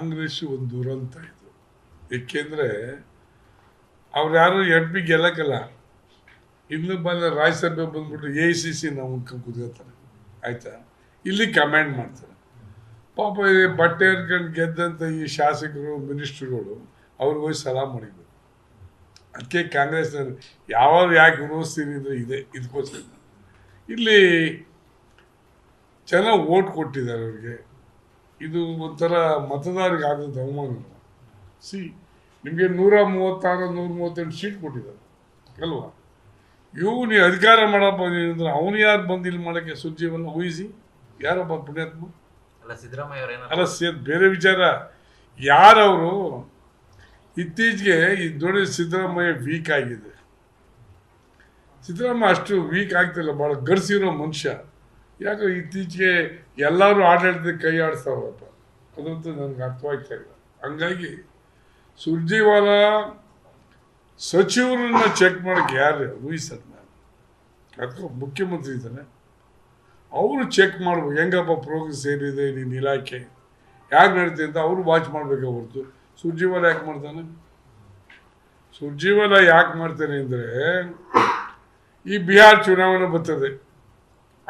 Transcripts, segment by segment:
ಕಾಂಗ್ರೆಸ್ ಒಂದು ದುರಂತ ಇದು. ಏಕೆಂದರೆ ಅವ್ರು ಯಾರು ಎಂ ಪಿ ಗೆಲ್ಲಕ್ಕಲ್ಲ ಇನ್ನು ಬಂದ ರಾಜ್ಯಸಭೆ ಬಂದ್ಬಿಟ್ಟು ಎ ಸಿ ಸಿ ನಾವು ಕುದಿರ್ತಾರೆ ಆಯ್ತಾ? ಇಲ್ಲಿ ಕಮೆಂಟ್ ಮಾಡ್ತಾರೆ. ಪಾಪ ಬಟ್ಟೆ ಹರ್ಕೊಂಡು ಗೆದ್ದಂಥ ಈ ಶಾಸಕರು, ಮಿನಿಸ್ಟ್ರುಗಳು ಅವ್ರಿಗೆ ಹೋಗಿ ಸಲಾಮ್ ಮಾಡಿದ್ರು. ಅದಕ್ಕೆ ಕಾಂಗ್ರೆಸ್ನವ್ರು ಯಾವಾಗ ಯಾಕೆ ವಿರೋಧಿಸ್ತೀನಿ ಅಂದರೆ ಇದೆ ಇದಕ್ಕೋಸ್ಕರ ಇಲ್ಲಿ ಜನ ಓಟ್ ಕೊಟ್ಟಿದ್ದಾರೆ ಅವ್ರಿಗೆ. ಇದು ಒಂಥರ ಮತದಾರಿಗೆ ಆದಂಥ ಅವಮಾನ ಸಿ ನಿಮಗೆ ನೂರ ಮೂವತ್ತಾರು ನೂರ ಮೂವತ್ತೆಂಟು ಸೀಟ್ ಕೊಟ್ಟಿದ್ದಾರೆ. ಅಲ್ವಾ? ಇವು ನೀವು ಅಧಿಕಾರ ಮಾಡಪ್ಪ ಅಂದ್ರೆ ಅವನು ಯಾರು ಬಂದು ಇಲ್ಲಿ ಮಾಡೋಕ್ಕೆ ಸುದ್ದಿಯನ್ನು ಊಹಿಸಿ ಯಾರಪ್ಪ ಪುಣ್ಯಾತ್ಮ? ಅಲ್ಲ ಸಿದ್ದರಾಮಯ್ಯ ಅವ್ರು ಅಲ್ಲ ಏನಾದ್ರು ಸೇ ಬೇರೆ ವಿಚಾರ. ಯಾರವರು? ಇತ್ತೀಚೆಗೆ ಈ ದೊಡ್ಡ ಸಿದ್ದರಾಮಯ್ಯ ವೀಕ್ ಆಗಿದೆ. ಸಿದ್ದರಾಮಯ್ಯ ಅಷ್ಟು ವೀಕ್ ಆಗ್ತಿಲ್ಲ ಭಾಳ ಗರ್ಸಿರೋ ಮನುಷ್ಯ. ಯಾಕೆ ಇತ್ತೀಚೆಗೆ ಎಲ್ಲರೂ ಆಡಳಿತದ ಕೈ ಆಡಿಸ್ತಾರಪ್ಪ ಅದಂತೂ ನನಗೆ ಅರ್ಥವಾಗ್ತಾ ಇಲ್ಲ. ಹಂಗಾಗಿ ಸುರ್ಜಿವಾಲ ಸಚಿವರನ್ನ ಚೆಕ್ ಮಾಡೋಕ್ಕೆ ಯಾರು ಊಹಿಸದ್ ನಾನು ಅದಕ್ಕೆ ಮುಖ್ಯಮಂತ್ರಿ ಇದ್ದಾನೆ. ಅವರು ಚೆಕ್ ಮಾಡ್ಬೇಕು. ಹೆಂಗಪ್ಪ ಪ್ರೋಗ್ರೆಸ್ ಏನಿದೆ ನಿನ್ನ ಇಲಾಖೆ? ಯಾಕೆ ನಡೀತೆ ಅಂತ ಅವರು ವಾಚ್ ಮಾಡಬೇಕೆ ಹೊರತು. ಸುರ್ಜಿವಾಲ ಯಾಕೆ ಮಾಡ್ತಾನೆ? ಸುರ್ಜಿವಾಲ ಯಾಕೆ ಮಾಡ್ತಾನೆ ಅಂದರೆ ಈ ಬಿಹಾರ್ ಚುನಾವಣೆ ಬರ್ತದೆ.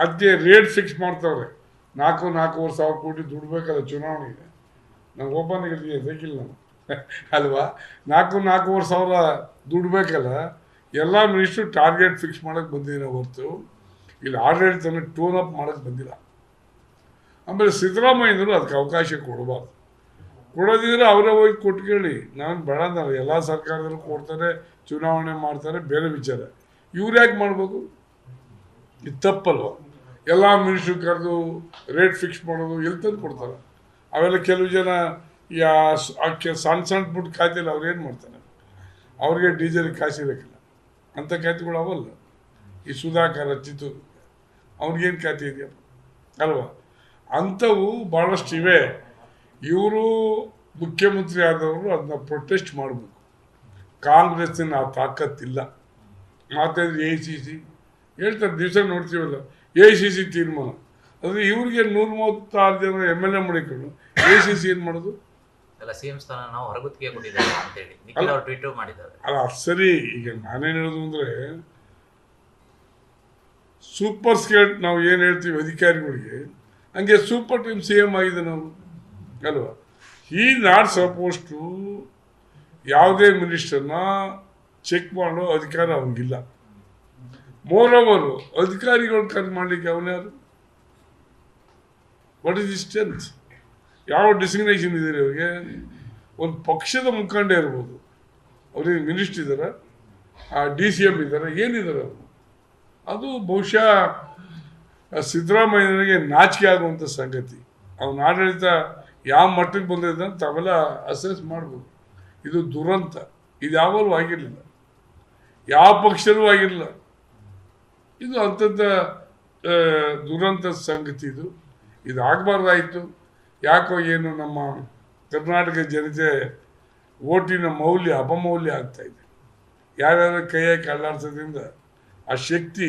ಅದಕ್ಕೆ ರೇಟ್ ಫಿಕ್ಸ್ ಮಾಡ್ತಾವ್ರೆ. ನಾಲ್ಕು, ನಾಲ್ಕೂವರೆ ಸಾವಿರ ಕೋಟಿ ದುಡ್ಬೇಕಲ್ಲ ಚುನಾವಣೆಗೆ ನಂಗೆ ಓಪನ್ ಬೇಕಿಲ್ಲ ನಾನು. ಅಲ್ವಾ? ನಾಲ್ಕು, ನಾಲ್ಕೂವರೆ ಸಾವಿರ ದುಡ್ಬೇಕಲ್ಲ ಎಲ್ಲ ಮಿನಿಸ್ಟ್ರು ಟಾರ್ಗೆಟ್ ಫಿಕ್ಸ್ ಮಾಡೋಕ್ಕೆ ಬಂದಿದ್ದೀರ ಹೊರತು? ಇಲ್ಲಿ ಆಡಳಿತನ ಟೋನ್ ಅಪ್ ಮಾಡೋಕ್ಕೆ ಬಂದಿಲ್ಲ. ಆಮೇಲೆ ಸಿದ್ದರಾಮಯ್ಯನವರು ಅದಕ್ಕೆ ಅವಕಾಶ ಕೊಡಬಾರ್ದು. ಕೊಡೋದಿದ್ರೆ ಅವರೇ ಹೋಗಿ ಕೊಟ್ಕೊಳ್ಳಿ ನಾನು ಬೇಡ ಎಲ್ಲ ಸರ್ಕಾರದಲ್ಲೂ ಕೊಡ್ತಾರೆ, ಚುನಾವಣೆ ಮಾಡ್ತಾರೆ, ಬೇರೆ ವಿಚಾರ. ಇವ್ರು ಯಾಕೆ ಮಾಡ್ಬೇಕು? ಇದು ತಪ್ಪಲ್ವ? ಎಲ್ಲ ಮಿನಿಸ್ಟ್ರು ಕರೆದು ರೇಟ್ ಫಿಕ್ಸ್ ಮಾಡೋದು ಎಲ್ಲಿ ತಂದು ಕೊಡ್ತಾರೆ. ಅವೆಲ್ಲ ಕೆಲವು ಜನ ಕೆ- ಸಣ್ಣ ಸಣ್ಣ ಪುಟ್ಟ ಖಾತೆಯಲ್ಲಿ ಅವ್ರು ಏನು ಮಾಡ್ತಾರೆ? ಅವ್ರಿಗೆ ಡೀಸೆಲ್ ಕಾಸಿರಕ್ಕಿಲ್ಲ ಅಂಥ ಖಾತೆಗಳು ಅವಲ್ಲ. ಈ ಸುಧಾಕರ ಚಿತ್ತು ಅವ್ರಿಗೇನು ಖಾತೆ ಇದೆಯಪ್ಪ ಅಲ್ವಾ? ಅಂಥವು ಭಾಳಷ್ಟು ಇವೆ. ಇವರು ಮುಖ್ಯಮಂತ್ರಿ ಆದವರು ಅದನ್ನ ಪ್ರೊಟೆಸ್ಟ್ ಮಾಡಬೇಕು. ಕಾಂಗ್ರೆಸ್ಸಿನ ಆ ತಾಕತ್ತಿಲ್ಲ. ಮಾತಾಡಿದ್ರೆ ಎ ಸಿ ಸಿ. ಹೇಳ್ತಾರೆ, ದಿವಸ ನೋಡ್ತೀವಲ್ಲ. ಎ ಸಿ ಸಿ ತೀರ್ಮಾನ. ಅಂದರೆ ಇವರಿಗೆ ನೂರ ಮೂವತ್ತಾರು ಜನ ಎಂ ಎಲ್ ಎ ಮಾಡಿಕೊಂಡು ಎ ಸಿ ಸಿ ಏನು ಮಾಡೋದು? ಎಲ್ಲ ಸಿಎಂ ಸ್ಥಾನ ನಾವು ಹೊರಗುತ್ತಿಗೆ ಅಂತೇಳಿ ನಿಖಿಲ್ ಅವರು ಟ್ವೀಟ್ ಮಾಡಿದ್ದಾರೆ. ಅಲ್ಲ ಅದು ಸರಿ. ಈಗ ನಾನೇನು ಹೇಳೋದು ಅಂದರೆ ಸೂಪರ್ ಸ್ಕೇಟ್ ನಾವು ಏನು ಹೇಳ್ತೀವಿ ಅಧಿಕಾರಿಗಳಿಗೆ ಹಂಗೆ ಸೂಪರ್ ಟೀಮ್ ಸಿ ಎಂ ಆಗಿದೆ ನಾವು. ಅಲ್ವಾ? ಈ ನಾಟ್ ಸಪೋಸ್ ಟು ಯಾವುದೇ ಮಿನಿಸ್ಟರ್ನ ಚೆಕ್ ಮಾಡೋ ಅಧಿಕಾರ ಅವನಿಗಿಲ್ಲ. ಮೋರ್ ಅವರು ಅಧಿಕಾರಿಗಳು ಕರ್ ಮಾಡಲಿಕ್ಕೆ ಅವನ್ಯಾರು ವಾಟ್ ಇಸ್ ದಿ ಸ್ಟ್ರೆಂತ್ ಯಾವ ಡಿಸಿಗ್ನೇಷನ್ ಇದೆ ಅವರಿಗೆ? ಒಂದು ಪಕ್ಷದ ಮುಖಂಡ ಇರ್ಬೋದು. ಅವ್ರಿಗೆ ಮಿನಿಸ್ಟರ್ ಇದ್ದಾರೆ ಆ ಡಿ ಸಿ ಎಂ ಇದ್ದಾರೆ ಏನಿದ್ದಾರೆ ಅವರು? ಅದು ಬಹುಶಃ ಸಿದ್ದರಾಮಯ್ಯನಿಗೆ ನಾಚಿಕೆ ಆಗುವಂಥ ಸಂಗತಿ. ಅವನ ಆಡಳಿತ ಯಾವ ಮಟ್ಟಕ್ಕೆ ಬಂದಿದೆ ಅಂತ ಅವೆಲ್ಲ ಅಸೆಸ್ ಮಾಡ್ಬೋದು. ಇದು ದುರಂತ. ಇದು ಯಾವಾಗಲೂ ಆಗಿರಲಿಲ್ಲ. ಯಾವ ಪಕ್ಷದಲ್ಲೂ ಆಗಿರಲಿಲ್ಲ. ಇದು ಅಂಥದ್ದು ದುರಂತ ಸಂಗತಿ ಇದು. ಇದು ಆಗಬಾರ್ದಾಯಿತು. ಯಾಕೋ ಏನು ನಮ್ಮ ಕರ್ನಾಟಕ ಜನತೆ ಓಟಿನ ಮೌಲ್ಯ ಅಪಮೌಲ್ಯ ಆಗ್ತಾ ಇದೆ. ಯಾರ್ಯಾರ ಕೈಯಾಗಿ ಕಳ್ಳಾಡ್ಸೋದ್ರಿಂದ ಆ ಶಕ್ತಿ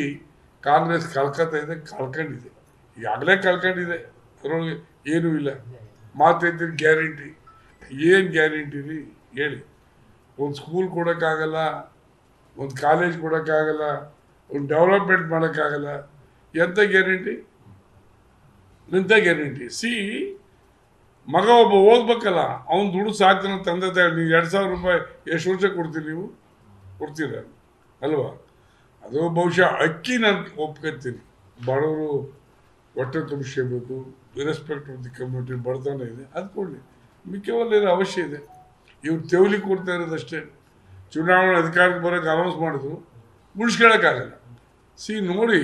ಕಾಂಗ್ರೆಸ್ ಕಳ್ಕೊತಾ ಇದೆ, ಕಳ್ಕೊಂಡಿದೆ. ಈಗಾಗಲೇ ಕಳ್ಕೊಂಡಿದೆ. ಅದರೊಳಗೆ ಏನೂ ಇಲ್ಲ. ಮಾತೈತಿ ಗ್ಯಾರಂಟಿ. ಏನು ಗ್ಯಾರಂಟಿ ರೀ? ಹೇಳಿ. ಒಂದು ಸ್ಕೂಲ್ ಕೊಡೋಕ್ಕಾಗಲ್ಲ, ಒಂದು ಕಾಲೇಜ್ ಕೊಡೋಕ್ಕಾಗಲ್ಲ ಒಂದು ಡೆವಲಪ್ಮೆಂಟ್ ಮಾಡೋಕ್ಕಾಗಲ್ಲ. ಎಂಥ ಗ್ಯಾರಂಟಿ ನಿಂತ ಗ್ಯಾರಂಟಿ ಸಿ, ಮಗ ಒಬ್ಬ ಓದ್ಬೇಕಲ್ಲ ಅವ್ನು ದುಡ್ಡು ಸಾಕ್ತಾನೆ ತಂದೆ ತಾಯಿ ನೀವು ಎರಡು ಸಾವಿರ ರೂಪಾಯಿ ಎಷ್ಟು ವರ್ಷ ಕೊಡ್ತೀರಿ ನೀವು? ಕೊಡ್ತೀರ? ಅಲ್ವಾ? ಅದು ಬಹುಶಃ ಅಕ್ಕಿ ನಾನು ಒಪ್ಕೊತೀನಿ. ಬಡವರು ಹೊಟ್ಟೆ ತುಂಬಿಸ್ಕೋಬೇಕು ರೆಸ್ಪೆಕ್ಟ್ ಆಫ್ ದಿ ಕಮ್ಯುನಿಟಿ ಬಡತನ ಇದೆ, ಅದು ಕೊಡಲಿ. ಮಿಕ್ಕವಲ್ಲ ಅವಶ್ಯ ಇದೆ. ಇವ್ರು ತೆವಲಿ ಕೊಡ್ತಾ ಇರೋದಷ್ಟೇ ಚುನಾವಣೆ ಅಧಿಕಾರಕ್ಕೆ ಬರೋಕ್ಕೆ ಅನೌನ್ಸ್ ಮಾಡಿದ್ರು ಮುಗಿಸ್ಕೊಳ್ಳೋಕ್ಕಾಗಲ್ಲ ಸಿ ನೋಡಿ,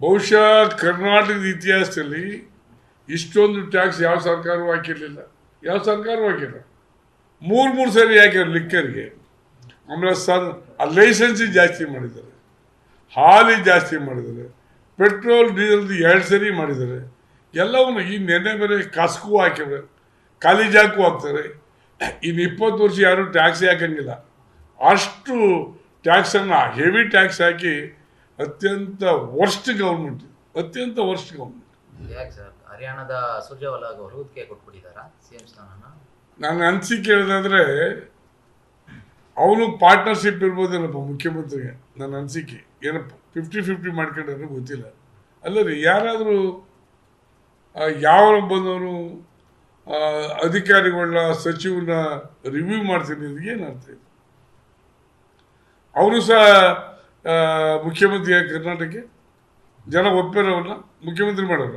ಬಹುಶಃ ಕರ್ನಾಟಕದ ಇತಿಹಾಸದಲ್ಲಿ ಇಷ್ಟೊಂದು ಟ್ಯಾಕ್ಸ್ ಯಾವ ಸರ್ಕಾರವೂ ಹಾಕಿರಲಿಲ್ಲ. ಯಾವ ಸರ್ಕಾರವೂ ಹಾಕಿಲ್ಲ. ಮೂರು ಮೂರು ಸರಿ ಹಾಕಿದ್ರು ಲಿಕ್ಕರ್ಗೆ. ಆಮೇಲೆ ಸರ್, ಆ ಲೈಸೆನ್ಸ್ ಜಾಸ್ತಿ ಮಾಡಿದ್ದಾರೆ. ಹಾಲಿ ಜಾಸ್ತಿ ಮಾಡಿದ್ದಾರೆ. ಪೆಟ್ರೋಲ್ ಡೀಸೆಲ್ದು ಎರಡು ಸರಿ ಮಾಡಿದ್ದಾರೆ. ಎಲ್ಲವನ್ನು ಈ ನೆನೆ ಬೇರೆ ಕಸ್ಕು ಹಾಕಿದ್ರೆ ಖಾಲಿ ಜಾಕು ಹಾಕ್ತಾರೆ. ಇನ್ನು ಇಪ್ಪತ್ತು ವರ್ಷ ಯಾರೂ ಟ್ಯಾಕ್ಸಿ ಹಾಕಂಗಿಲ್ಲ. ಅಷ್ಟು ಟ್ಯಾಕ್ಸನ್ನು ಹೆವಿ ಟ್ಯಾಕ್ಸ್ ಹಾಕಿ ಅತ್ಯಂತ ವರ್ಸ್ಟ್ ಗೌರ್ಮೆಂಟ್ ಅತ್ಯಂತ ವರ್ಸ್ಟ್ ಗೌರ್ಮೆಂಟ್ ಯಾಕೆ ಸರ್? ಹರಿಯಾಣದ ಸುರ್ಜೇವಾಲಾ ಸಿಎಂ ಸ್ಥಾನನ? ನನ್ನ ಅನಿಸಿಕೆ ಹೇಳೋದಾದ್ರೆ ಅವನು ಪಾರ್ಟ್ನರ್ಶಿಪ್ ಇರ್ಬೋದೇನಪ್ಪ ಮುಖ್ಯಮಂತ್ರಿಗೆ? ನನ್ನ ಅನಿಸಿಕೆ. ಏನಪ್ಪ? ಫಿಫ್ಟಿ ಫಿಫ್ಟಿ ಮಾಡ್ಕೊಂಡ್ರೆ ಗೊತ್ತಿಲ್ಲ. ಅಲ್ಲ ರೀ ಯಾರಾದರೂ ಯಾವ ಬಂದವರು ಅಧಿಕಾರಿಗಳನ್ನ ಸಚಿವನ ರಿವ್ಯೂ ಮಾಡ್ತೀನಿ ಏನು ಅರ್ಥ ಇದೆ? ಅವರು ಸಹ ಮುಖ್ಯಮಂತ್ರಿ ಕರ್ನಾಟಕಕ್ಕೆ ಜನ ಒಪ್ಪಿರೋರನ್ನ ಮುಖ್ಯಮಂತ್ರಿ ಮಾಡೋರ.